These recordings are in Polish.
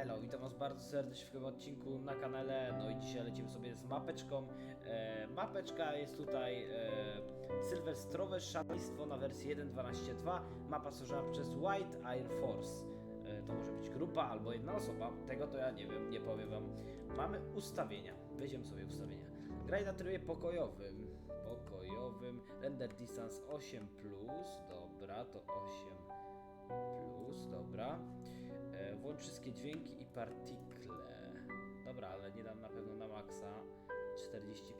Hello, witam was bardzo serdecznie w tym odcinku na kanale, no i dzisiaj lecimy sobie z mapeczką. E, mapeczka jest tutaj e, sylwestrowe szaleństwo na wersji 1.12.2. Mapa stworzona przez White Air Force. E, to może być grupa albo jedna osoba, tego to ja nie wiem, nie powiem wam. Mamy ustawienia, wejdziemy sobie ustawienia. Graj na trybie pokojowym, pokojowym, render distance 8+, dobra, to 8 plus, dobra. E, włącz wszystkie dźwięki i partikle. Dobra, ale nie dam na pewno na maksa. 45%.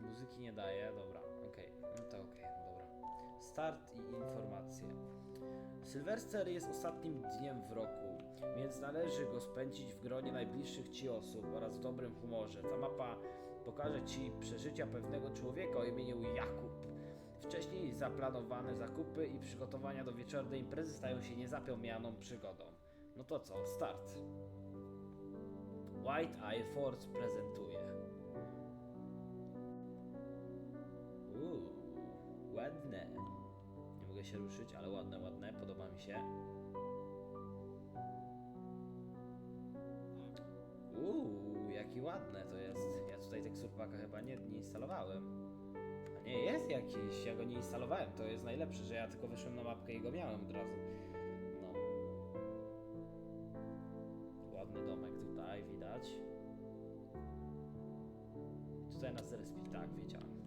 Muzyki nie daje, dobra, okej, no to okej, dobra. Start i informacje. Sylwester jest ostatnim dniem w roku, więc należy go spędzić w gronie najbliższych Ci osób oraz w dobrym humorze. Ta mapa pokaże Ci przeżycia pewnego człowieka o imieniu Jakub. Wcześniej zaplanowane zakupy i przygotowania do wieczornej imprezy stają się niezapomnianą przygodą. No to co, start. White Eye Force prezentuje. Uuu, ładne. Nie mogę się ruszyć, ale ładne, ładne, podoba mi się. Uuu, jaki ładne to jest. Ja tutaj teksurpaka chyba nie, nie instalowałem. Nie, jest jakiś, ja go nie instalowałem, to jest najlepsze, że ja tylko wyszłem na mapkę i go miałem od razu. No. Ładny domek tutaj, widać. Tutaj nas zrespi, tak, wiedziałem.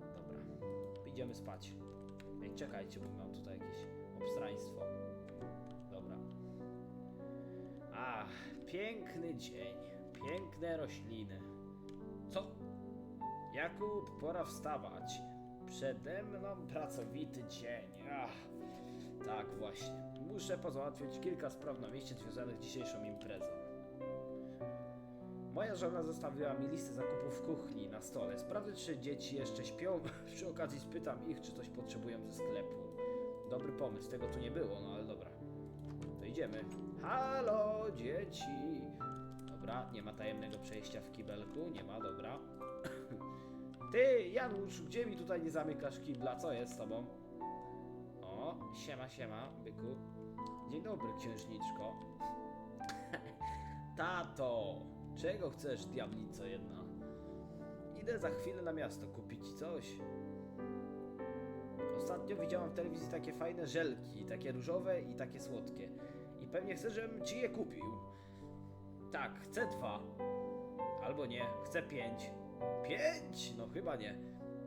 Dobra, idziemy spać. Ej, czekajcie, bo mam tutaj jakieś obstraństwo. Dobra. Ach, piękny dzień, piękne rośliny. Jakub, pora wstawać. Przede mną pracowity dzień. Ach, tak właśnie. Muszę pozałatwiać kilka spraw na mieście związanych z dzisiejszą imprezą. Moja żona zostawiła mi listę zakupów w kuchni na stole. Sprawdzę, czy dzieci jeszcze śpią. Przy okazji spytam ich, czy coś potrzebują ze sklepu. Dobry pomysł, tego tu nie było, no ale dobra. To idziemy. Halo, dzieci! Dobra, nie ma tajemnego przejścia w kibelku, nie ma, dobra. Ty, Janusz, gdzie mi tutaj nie zamykasz kibla? Co jest z tobą? O, siema, siema, byku. Dzień dobry, księżniczko. Tato, czego chcesz, diablico jedna? Idę za chwilę na miasto kupić coś. Ostatnio widziałam w telewizji takie fajne żelki, takie różowe i takie słodkie. I pewnie chcę, żebym ci je kupił. Tak, chcę dwa. Albo nie, chcę pięć. Pięć? No chyba nie.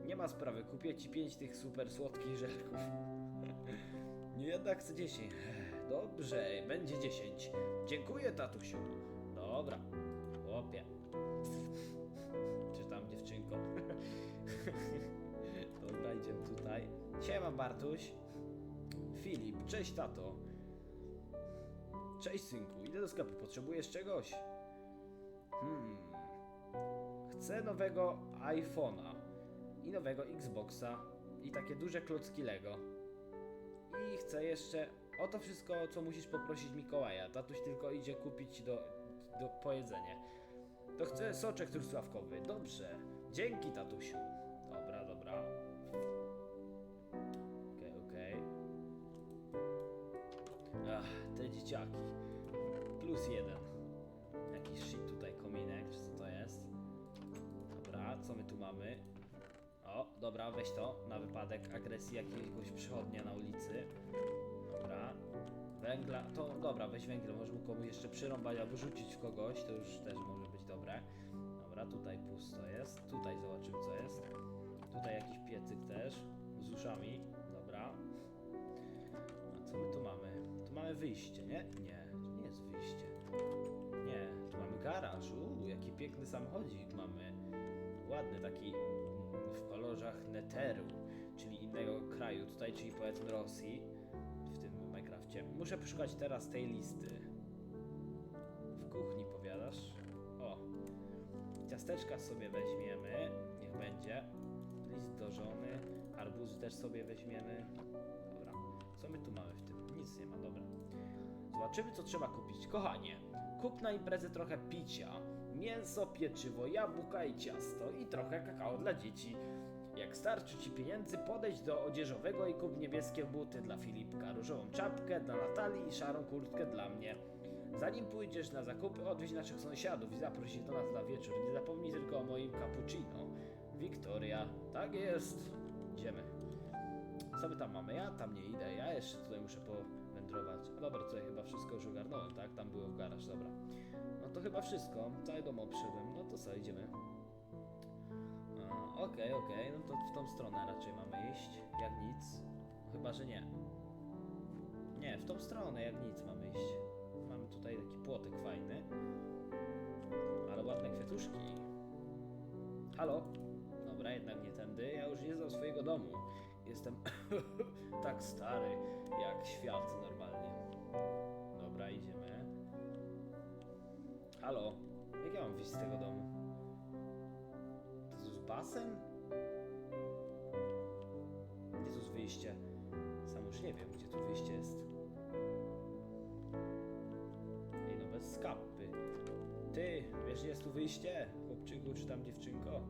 Nie ma sprawy, kupię ci pięć tych super słodkich żelków. Jednak chcę dziesięć. Dobrze, będzie dziesięć. Dziękuję, tatusiu. Dobra, chłopie. Czy tam dziewczynko? Dobra, idziemy tutaj. Siema, Bartuś. Filip, cześć, tato. Cześć, synku. Idę do sklepu. Potrzebujesz czegoś? Chcę nowego iPhone'a i nowego Xboxa i takie duże klocki Lego. I chcę jeszcze o to wszystko, co musisz poprosić Mikołaja. Tatuś tylko idzie kupić do, do pojedzenie. To chcę soczek truskawkowy. Dobrze. Dzięki, tatusiu. Dobra, dobra. Okej, okej. Ach, te dzieciaki. Plus jeden. Co my tu mamy? O, dobra, weź to, na wypadek agresji jakiegoś przychodnia na ulicy. Dobra. Węgla, to dobra, weź węgiel, może mu komuś jeszcze przyrąbać albo rzucić w kogoś, to już też może być dobre. Dobra, tutaj pusto jest, tutaj zobaczymy co jest. Tutaj jakiś piecyk też, z uszami, dobra. A co my tu mamy? Tu mamy wyjście, nie? Nie, to nie jest wyjście. Nie, tu mamy garaż, uuu, jaki piękny samochodzik mamy. Ładny taki w kolorach Neteru, czyli innego kraju tutaj, czyli powiedzmy Rosji w tym Minecrafcie. Muszę poszukać teraz tej listy. W kuchni powiadasz? O. Ciasteczka sobie weźmiemy, niech będzie. List do żony, arbuzy też sobie weźmiemy. Dobra. Co my tu mamy w tym? Nic nie ma, dobra. Zobaczymy, co trzeba kupić. Kochanie, kup na imprezę trochę picia, mięso, pieczywo, jabłka i ciasto i trochę kakao dla dzieci. Jak starczy ci pieniędzy, podejdź do odzieżowego i kup niebieskie buty dla Filipka, różową czapkę dla Natalii i szarą kurtkę dla mnie. Zanim pójdziesz na zakupy, odwiedź naszych sąsiadów i zaproś ich do nas na wieczór. Nie zapomnij tylko o moim cappuccino. Wiktoria. Tak jest. Idziemy. Co my tam mamy? Ja tam nie idę. Ja jeszcze tutaj muszę powędrować. A dobra, tutaj chyba wszystko już ogarnąłem, tak? Tam było w garaż, dobra. To chyba wszystko. Cały dom obszedłem. No to co, idziemy. Okej, okej, no to w tą stronę raczej mamy iść. Jak nic. Chyba, że nie. Nie, w tą stronę jak nic mamy iść. Mamy tutaj taki płotek fajny. Ale ładne kwiatuszki. Halo? Dobra, jednak nie tędy. Ja już nie znam swojego domu. Jestem tak stary, jak świat normalnie. Dobra, idziemy. Halo? Jak ja mam wyjść z tego domu? To basen? Gdzie wyjście? Sam już nie wiem, gdzie tu wyjście jest. Ej, no bez skapy. Ty, wiesz, gdzie jest tu wyjście? Chłopczyku, czy tam dziewczynko?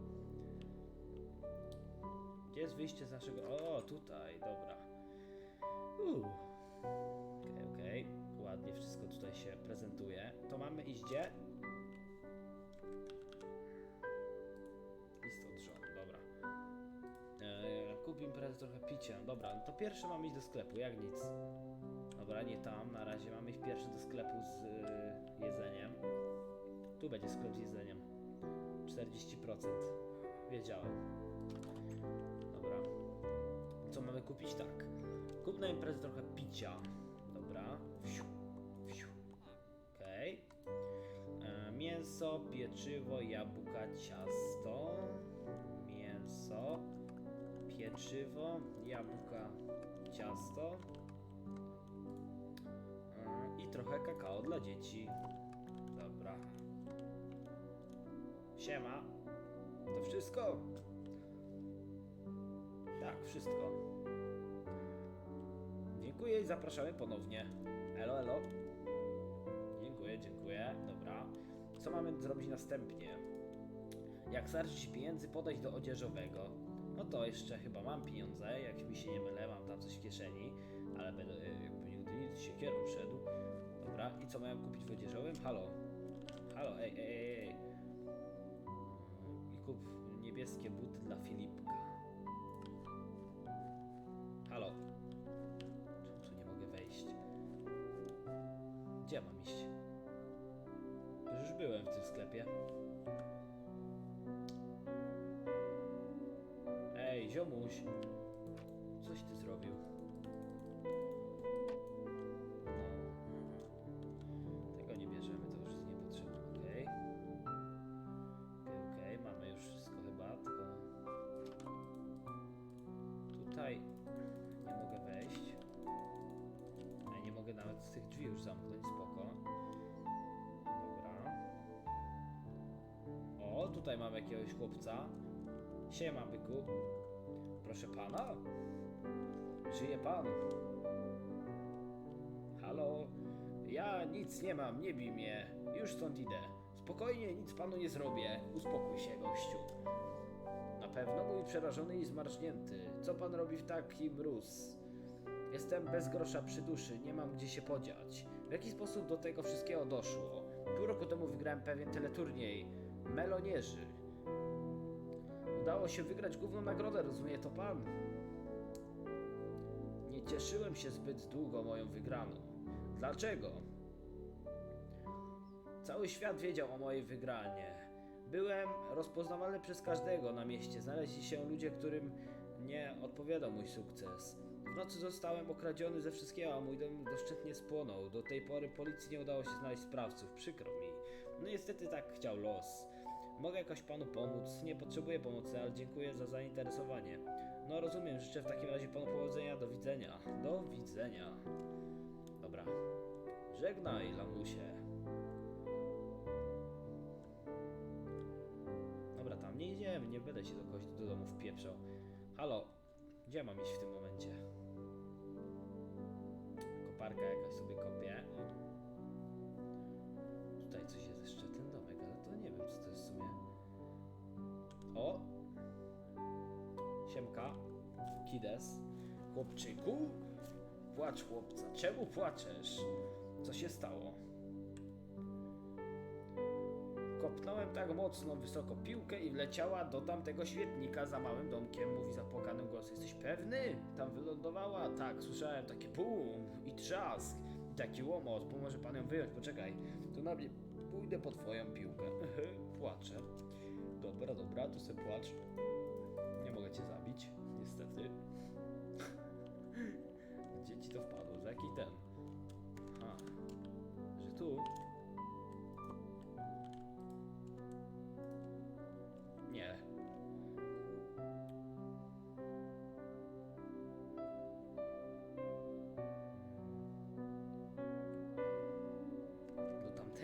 Gdzie jest wyjście z naszego... O, tutaj, dobra. Uuu. Tutaj się prezentuje. To mamy iść gdzie? List od żon, dobra. Eee, kup imprezę trochę picia. Dobra, to pierwsze mamy iść do sklepu, jak nic. Dobra, nie tam, na razie mamy iść pierwszy do sklepu z y, jedzeniem. Tu będzie sklep z jedzeniem. 40%. Wiedziałem. Dobra. Co mamy kupić? Tak. Kup na imprezę trochę picia. Dobra. Wsiu. Mięso, pieczywo, jabłka, ciasto. Mięso, pieczywo, jabłka, ciasto. E, I trochę kakao dla dzieci. Dobra. Siema. To wszystko? Tak, wszystko. Dziękuję i zapraszamy ponownie. Elo, elo. Dziękuję, dziękuję. Co mamy zrobić następnie? Jak starczy pieniędzy, podejść do odzieżowego. No to jeszcze chyba mam pieniądze, jak mi się nie mylę, mam tam coś w kieszeni, ale będę e, jakby nigdy nic siekierą szedł. Dobra, i co miałem kupić w odzieżowym? Halo. Halo, ej, ej, ej. I kup niebieskie buty dla Filipka. Halo. Czemu tu nie mogę wejść? Gdzie mam iść? Byłem w tym sklepie. Ej, ziomuś. Coś ty zrobił. No. Tego nie bierzemy, to już jest niepotrzebne, okej. Okej, okej, mamy już wszystko chyba, tylko... Tutaj nie mogę wejść. Ja nie mogę nawet z tych drzwi już zamknąć, tutaj mamy jakiegoś chłopca. Siema, byku. Proszę pana? Żyje pan? Halo? Ja nic nie mam, nie bij mnie. Już stąd idę. Spokojnie, nic panu nie zrobię. Uspokój się, gościu. Na pewno mój przerażony i zmarznięty. Co pan robi w taki mróz? Jestem bez grosza przy duszy, nie mam gdzie się podziać. W jaki sposób do tego wszystkiego doszło? Pół roku temu wygrałem pewien teleturniej. Melonierzy. Udało się wygrać główną nagrodę, rozumie to pan? Nie cieszyłem się zbyt długo moją wygraną. Dlaczego? Cały świat wiedział o mojej wygranie. Byłem rozpoznawalny przez każdego na mieście. Znaleźli się ludzie, którym nie odpowiadał mój sukces. W nocy zostałem okradziony ze wszystkiego, a mój dom doszczętnie spłonął. Do tej pory policji nie udało się znaleźć sprawców. Przykro mi. No niestety tak chciał los. Mogę jakoś panu pomóc? Nie potrzebuję pomocy, ale dziękuję za zainteresowanie. No rozumiem, życzę w takim razie panu powodzenia. Do widzenia. Do widzenia. Dobra. Żegnaj, lamusie. Dobra, tam nie idziemy, nie będę się do kogoś do domu wpieprzał. Halo, gdzie mam iść w tym momencie? Koparka jakaś sobie kopie. Tutaj coś jest jeszcze, wiem, co to jest w sumie. O! Siemka. Kides. Chłopczyku? Płacz chłopca. Czemu płaczesz? Co się stało? Kopnąłem tak mocno wysoko piłkę i wleciała do tamtego świetnika za małym domkiem. Mówi zapłakanym głosem. Jesteś pewny? Tam wylądowała? Tak, słyszałem takie bum i trzask. Taki łomot. Pomoże pan ją wyjąć. Poczekaj. To na mnie pójdę po twoją piłkę. Płaczę. Dobra, dobra, to se płacz. Nie mogę cię zabić, niestety. Gdzie ci to wpadło? Za jaki ten? Aha. Że tu?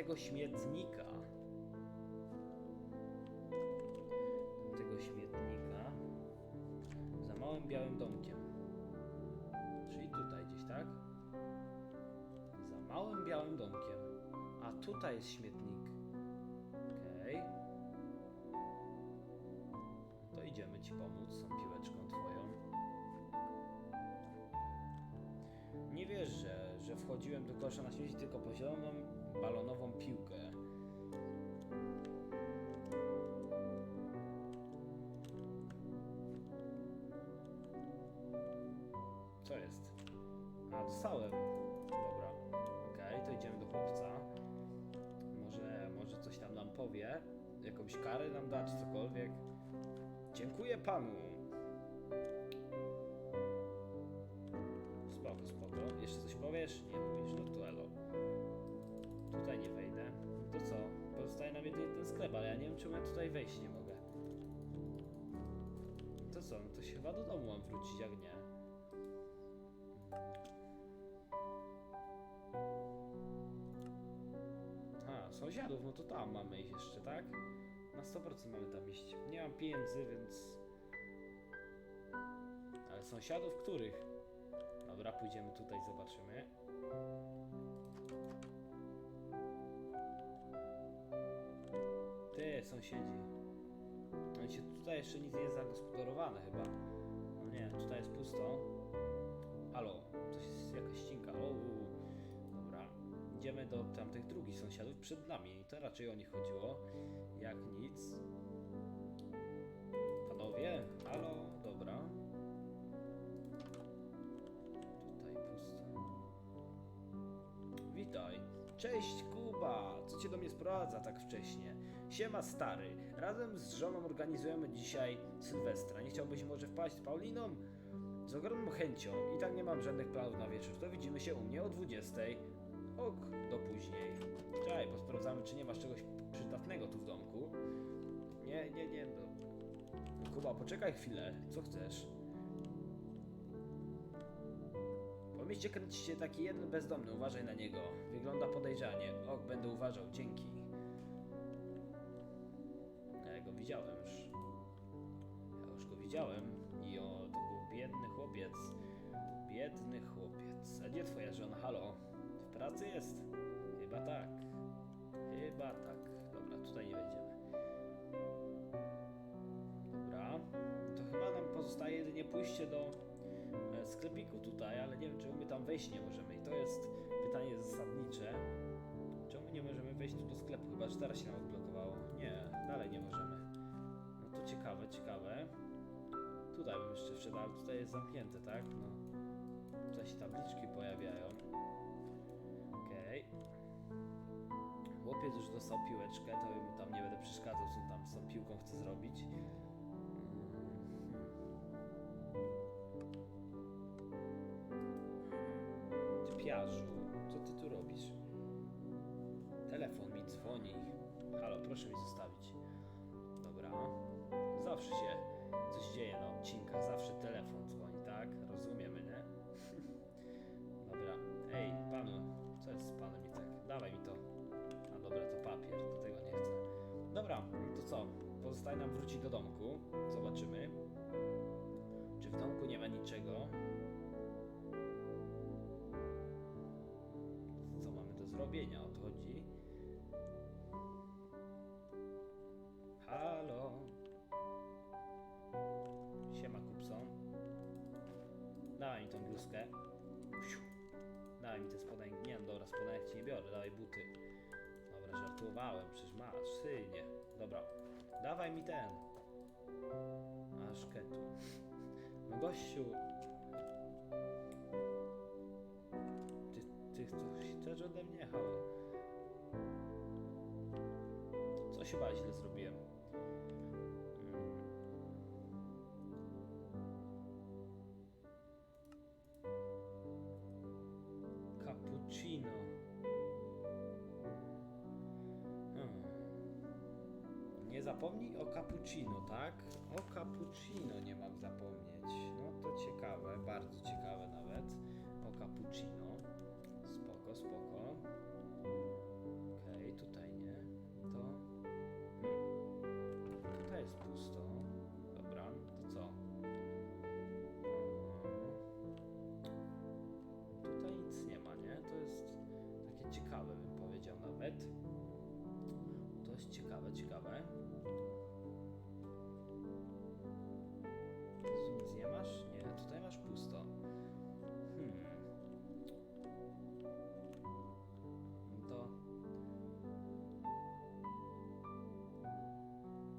Tamtego śmietnika. Tego śmietnika. Za małym białym domkiem. Czyli tutaj gdzieś, tak? Za małym białym domkiem. A tutaj jest śmietnik. Okej. To idziemy ci pomóc tą piłeczką twoją. Nie wiesz, że, że wchodziłem do kosza na śmieci tylko po zieloną balonową piłkę. Co jest? A, dostałem. Dobra. Okej, to idziemy do chłopca. Może, może coś tam nam powie. Jakąś karę nam da, czy cokolwiek. Dziękuję panu. Spoko, spoko. Jeszcze coś powiesz? Nie mówisz, no to elo. Tutaj nie wejdę. To co? Pozostaje nam jedynie ten sklep, ale ja nie wiem, czemu ja tutaj wejść nie mogę. To co? To się chyba do domu mam wrócić, jak nie. A, sąsiadów, no to tam mamy iść jeszcze, tak? Na 100% mamy tam iść. Nie mam pieniędzy, więc... Ale sąsiadów których? Dobra, pójdziemy tutaj, zobaczymy. Sąsiedzi. No i się tutaj jeszcze nic nie jest zagospodarowane chyba. No nie, tutaj jest pusto. Halo, coś jest jakaś ścinka. O. Dobra, idziemy do tamtych drugich sąsiadów przed nami. To raczej o nich chodziło. Jak nic. Panowie, halo, dobra. Tutaj pusto. Witaj. Cześć Kuba, co cię do mnie sprowadza tak wcześnie? Siema stary, razem z żoną organizujemy dzisiaj Sylwestra. Nie chciałbyś może wpaść z Pauliną? Z ogromną chęcią. I tak nie mam żadnych planów na wieczór. To widzimy się u mnie o 20. Ok, do później. Czekaj, bo sprawdzamy, czy nie masz czegoś przydatnego tu w domku. Nie, nie, nie. No, Kuba, poczekaj chwilę. Co chcesz? Po mieście kręci się taki jeden bezdomny. Uważaj na niego. Wygląda podejrzanie. Ok, będę uważał. Dzięki. Widziałem już. Ja już go widziałem. I o, to był biedny chłopiec. Biedny chłopiec. A gdzie twoja żona? Halo? W pracy jest? Chyba tak. Chyba tak. Dobra, tutaj nie wejdziemy. Dobra. To chyba nam pozostaje jedynie pójście do e, sklepiku tutaj, ale nie wiem, czemu my tam wejść nie możemy. I to jest pytanie zasadnicze. Czemu nie możemy wejść tu do sklepu? Chyba, że teraz się nam odblokowało. Nie, dalej nie możemy. To ciekawe, ciekawe. Tutaj bym jeszcze wszedł, ale tutaj jest zamknięte, tak? No. Tutaj się tabliczki pojawiają. Okej. Chłopiec już dostał piłeczkę, to mu tam nie będę przeszkadzał, co tam z tą piłką chce zrobić. Ty piarzu, co ty tu robisz? Telefon mi dzwoni. Halo, proszę mi zostawić. Dobra. Zawsze się coś dzieje na odcinkach, zawsze telefon dzwoni, tak? Rozumiemy, nie? Dobra. Ej, panu, co jest z panem i tak? Dawaj mi to. A dobra, to papier, to tego nie chcę. Dobra, to co? Pozostaje nam wrócić do domku. Zobaczymy. Czy w domku nie ma niczego? Co mamy do zrobienia? O to chodzi. Tą bluzkę. Dawaj mi te spodenki. Nie, no dobra, spodenek ci nie biorę, dawaj buty. Dobra, żartowałem, przecież masz, synie. Dobra, dawaj mi ten. Aż ketu. No gościu. Ty, ty coś chcesz ode mnie? Halo. Coś chyba źle zrobiłem. Cappuccino. Hmm. Nie zapomnij o cappuccino, tak? O cappuccino nie mam zapomnieć. No to ciekawe, bardzo ciekawe nawet. O cappuccino. Spoko, spoko. Nie masz? Nie, tutaj masz pusto. Hmm. To.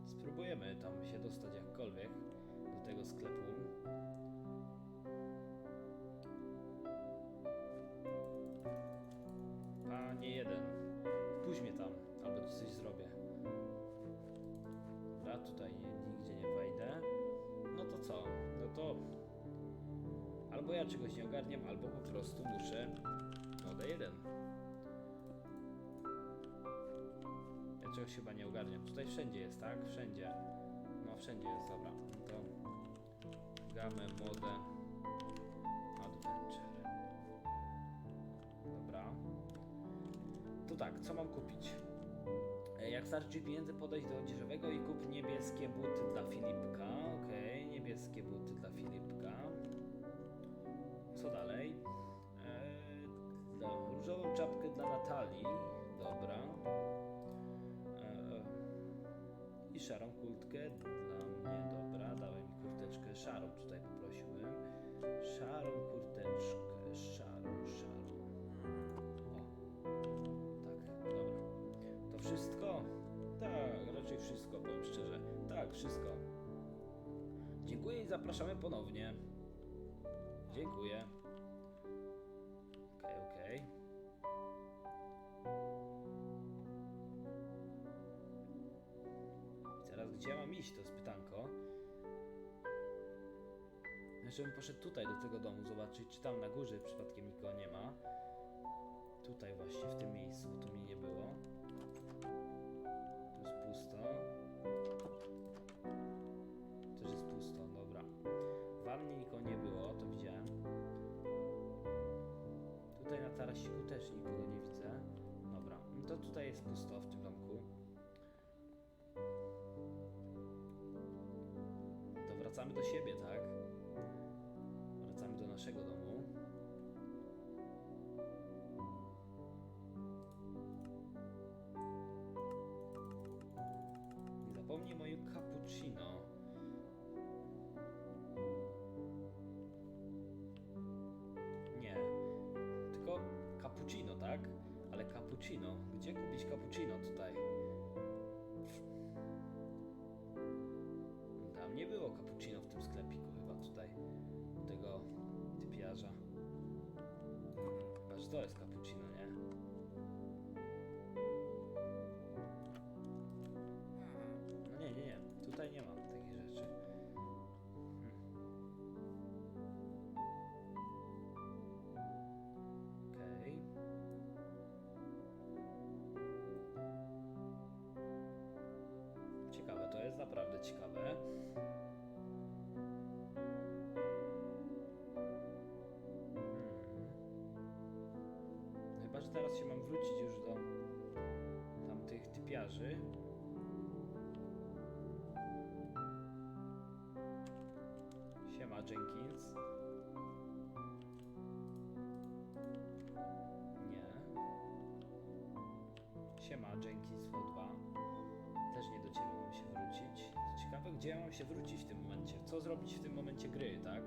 Spróbujemy tam się dostać jakkolwiek do tego sklepu. Panie jeden, pójdź mnie tam, albo coś zrobię. Dobra, tutaj nie, nie to albo ja czegoś nie ogarniam, albo po prostu muszę no D1. Ja czegoś chyba nie ogarniam. Tutaj wszędzie jest, tak? Wszędzie. No wszędzie jest, dobra. To gamę, modę, adventure. Dobra. To tak, co mam kupić? E, Jak starczy pieniędzy, podejdź do odzieżowego i kup niebieskie buty dla Filipka. Różową czapkę dla Natalii. Dobra. Eee, I szarą kurtkę dla mnie. Dobra, dałem mi kurteczkę szarą tutaj poprosiłem. Szarą kurteczkę, szarą, szarą. O, tak, dobra. To wszystko? Tak, raczej wszystko, powiem szczerze. Tak, wszystko. Dziękuję i zapraszamy ponownie. Dziękuję. Jeszcze bym poszedł tutaj do tego domu zobaczyć, czy tam na górze przypadkiem nikogo nie ma. Tutaj właśnie, w tym miejscu, tu mnie nie było. Tu jest pusto. Też jest pusto, dobra. W wannie nikogo nie było, to widziałem. Tutaj na tarasiku też nikogo nie widzę. Dobra, no to tutaj jest pusto w tym domku. To wracamy do siebie, tak? Naszego domu. Zapomnij moje cappuccino. Nie. Tylko cappuccino, tak? Ale cappuccino. Gdzie kupić cappuccino tutaj? Tam nie było cappuccino w tym sklepiku chyba tutaj. Chyba, że to jest cappuccino, teraz się mam wrócić już do tamtych typiarzy. Siema Jenkins. Nie. Siema Jenkins V2. Też nie do się wrócić. Ciekawe, gdzie ja mam się wrócić w tym momencie. Co zrobić w tym momencie gry, tak?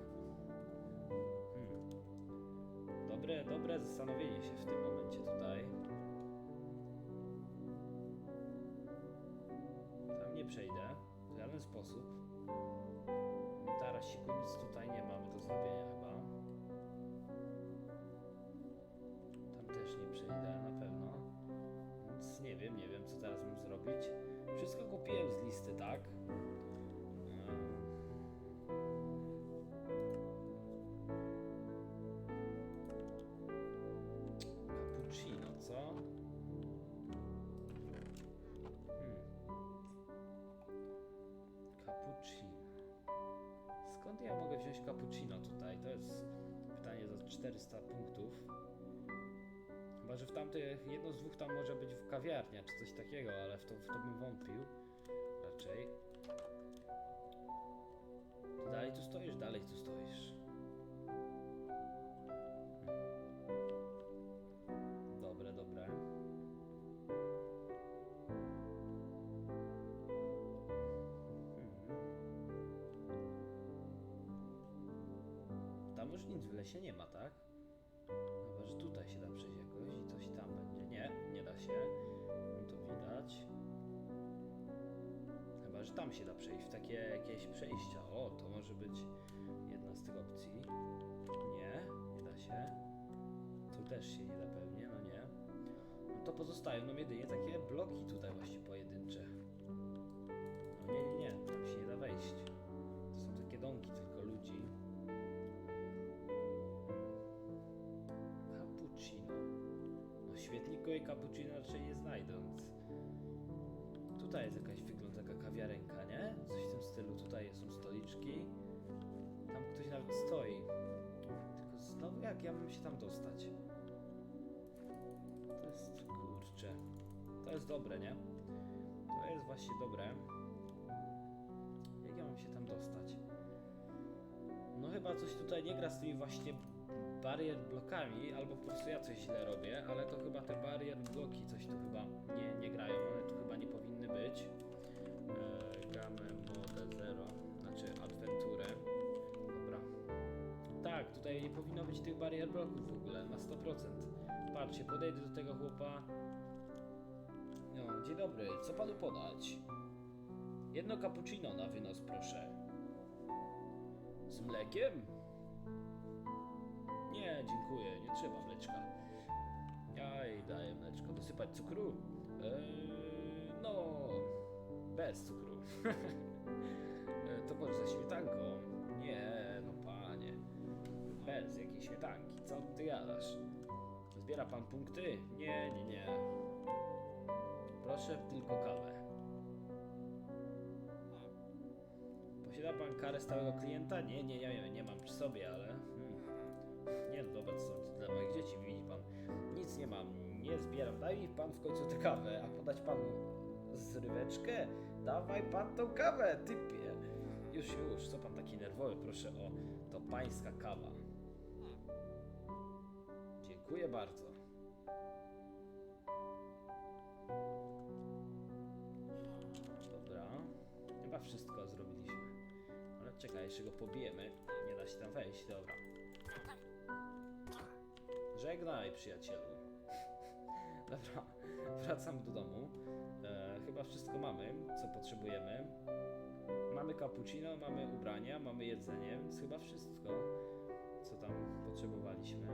Dobre, dobre zastanowienie się w tym momencie tutaj. Tam nie przejdę w żaden sposób. Tarasiku nic tutaj nie mamy do zrobienia chyba. Tam też nie przejdę na pewno. Więc nie wiem, nie wiem co teraz mam zrobić. Wszystko kupiłem z listy, tak? Skąd ja mogę wziąć cappuccino tutaj? To jest pytanie za 400 punktów. Chyba, że w tamtych, jedno z dwóch tam może być w kawiarnia, czy coś takiego, ale w to, w to bym wątpił. Raczej. Dalej tu stoisz? Dalej tu stoisz. W lesie nie ma, tak? Chyba, że tutaj się da przejść jakoś i coś tam będzie. Nie, nie da się. To widać. Chyba, że tam się da przejść, w takie jakieś przejścia. O, to może być jedna z tych opcji. Nie, nie da się. Tu też się nie da pewnie, no nie. No to pozostają nam jedynie takie bloki tutaj właśnie pojedyncze. No nie, nie, nie, tam się nie da wejść. Cappuccino raczej nie znajdę. Tutaj jest jakaś, wygląda taka kawiarenka, nie? Coś w tym stylu. Tutaj są stoliczki. Tam ktoś nawet stoi. Tylko znowu jak ja mam się tam dostać? To jest, kurczę. To jest dobre, nie? To jest właśnie dobre. Jak ja mam się tam dostać? No chyba coś tutaj nie gra z tymi właśnie barier blokami, albo po prostu ja coś źle robię, ale to chyba te tych barier bloków w ogóle, na 100%. Patrzcie, podejdę do tego chłopa. No, dzień dobry, co panu podać? Jedno cappuccino na wynos, proszę. Z mlekiem? Nie, dziękuję, nie trzeba mleczka. Aj, daję mleczko. Dosypać cukru? Eee, no, bez cukru. Eee, to może ze śmietanką? Nie. Bez jakiej śmietanki. Co ty gadasz? Zbiera pan punkty? Nie, nie, nie. Proszę tylko kawę. Posiada pan karę stałego klienta? Nie, nie, nie, nie mam przy sobie, ale... Hmm. Nie, no są dla moich dzieci, widzi pan. Nic nie mam, nie zbieram. Daj mi pan w końcu tę kawę, a podać panu zryweczkę? Dawaj pan tą kawę, typie. Już, już, co pan taki nerwowy? Proszę o, to pańska kawa. Dziękuję bardzo. Dobra, chyba wszystko zrobiliśmy. Ale czekaj, jeszcze go pobijemy. Nie da się tam wejść, dobra. Żegnaj, przyjacielu. Dobra, wracamy do domu. E, chyba wszystko mamy, co potrzebujemy. Mamy cappuccino, mamy ubrania, mamy jedzenie, więc chyba wszystko, co tam potrzebowaliśmy.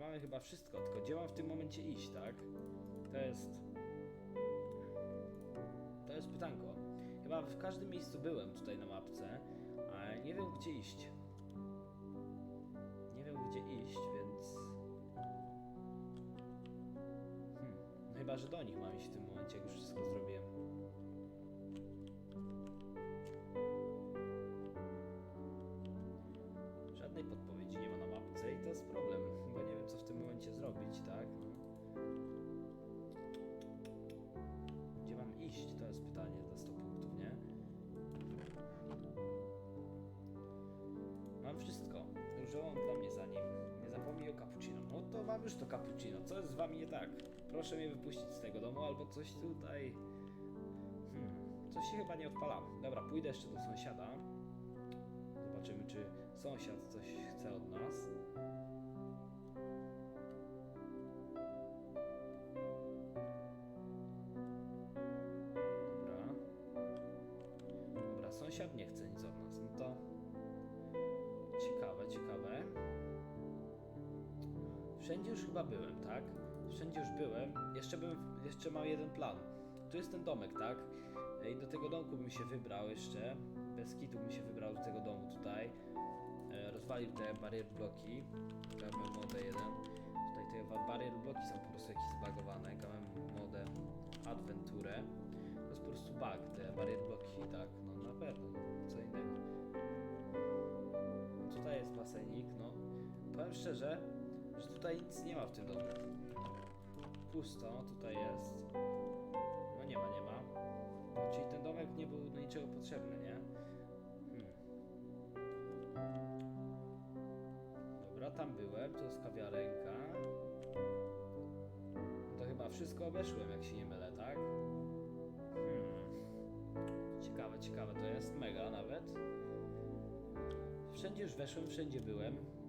Mamy chyba wszystko, tylko gdzie mam w tym momencie iść, tak? To jest... To jest pytanko. Chyba w każdym miejscu byłem tutaj na mapce, ale nie wiem gdzie iść. Nie wiem gdzie iść, więc... Hmm. no Chyba, że do nich mam iść w tym momencie, jak już wszystko zrobiłem. Mam już to cappuccino. Co jest z wami nie tak? Proszę mnie wypuścić z tego domu albo coś tutaj... Hmm, coś się chyba nie odpala. Dobra, pójdę jeszcze do sąsiada. Zobaczymy, czy sąsiad coś chce od nas. Dobra, sąsiad nie chce nic od nas. No to ciekawe, ciekawe. Wszędzie już chyba byłem, tak? Wszędzie już byłem. Jeszcze bym, jeszcze mam jeden plan. Tu jest ten domek, tak? I do tego domku bym się wybrał jeszcze. Bez kitu bym się wybrał do tego domu tutaj. E, rozwalił te barrier bloki. Gamem mode 1. Tutaj te barrier bloki są po prostu jakieś zbagowane. Gamem mode adventure. To jest po prostu bug, te barrier bloki, tak? No na pewno, co innego. Tutaj jest basenik, no. Powiem szczerze, że tutaj nic nie ma w tym domu. Pusto, tutaj jest. No nie ma, nie ma. No, czyli ten domek nie był do niczego potrzebny, nie? Hmm. Dobra, tam byłem, to jest kawiarenka. To chyba wszystko obeszłem, jak się nie mylę, tak? Hmm. Ciekawe, ciekawe to jest, mega nawet. Wszędzie już weszłem, wszędzie byłem.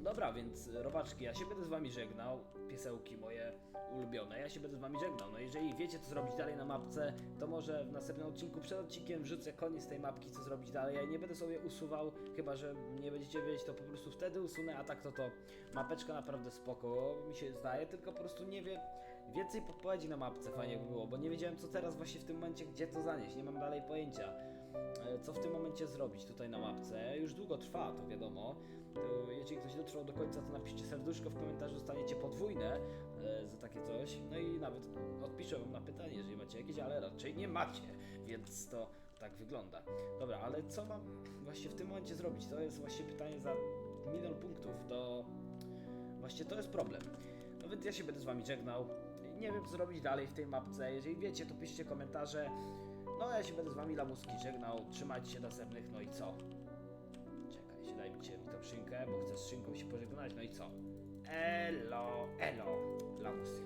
Dobra, więc e, robaczki, ja się będę z wami żegnał, piesełki moje ulubione, ja się będę z wami żegnał. No jeżeli wiecie co zrobić dalej na mapce, to może w następnym odcinku przed odcinkiem wrzucę koniec tej mapki, co zrobić dalej. Ja nie będę sobie usuwał, chyba że nie będziecie wiedzieć, to po prostu wtedy usunę, a tak to to mapeczka naprawdę spoko, mi się zdaje, tylko po prostu nie wiem, więcej podpowiedzi na mapce fajnie by było, bo nie wiedziałem co teraz właśnie w tym momencie, gdzie to zanieść, nie mam dalej pojęcia. e, Co w tym momencie zrobić tutaj na mapce? Już długo trwa, to wiadomo. Jeżeli ktoś dotrwał do końca, to napiszcie serduszko w komentarzu, dostaniecie podwójne e, za takie coś. No i nawet odpiszę wam na pytanie, jeżeli macie jakieś, ale raczej nie macie, więc to tak wygląda. Dobra, ale co mam właśnie w tym momencie zrobić? To jest właśnie pytanie za milion punktów, to właśnie to jest problem. No więc ja się będę z wami żegnał. Nie wiem co zrobić dalej w tej mapce. Jeżeli wiecie, to piszcie komentarze. No ja się będę z wami lamuski żegnał. Trzymajcie się następnych, no i co? Czekajcie, dajcie mi tą szynkę, bo chcę z szynką się pożegnać, no i co? Elo, elo, lamusy.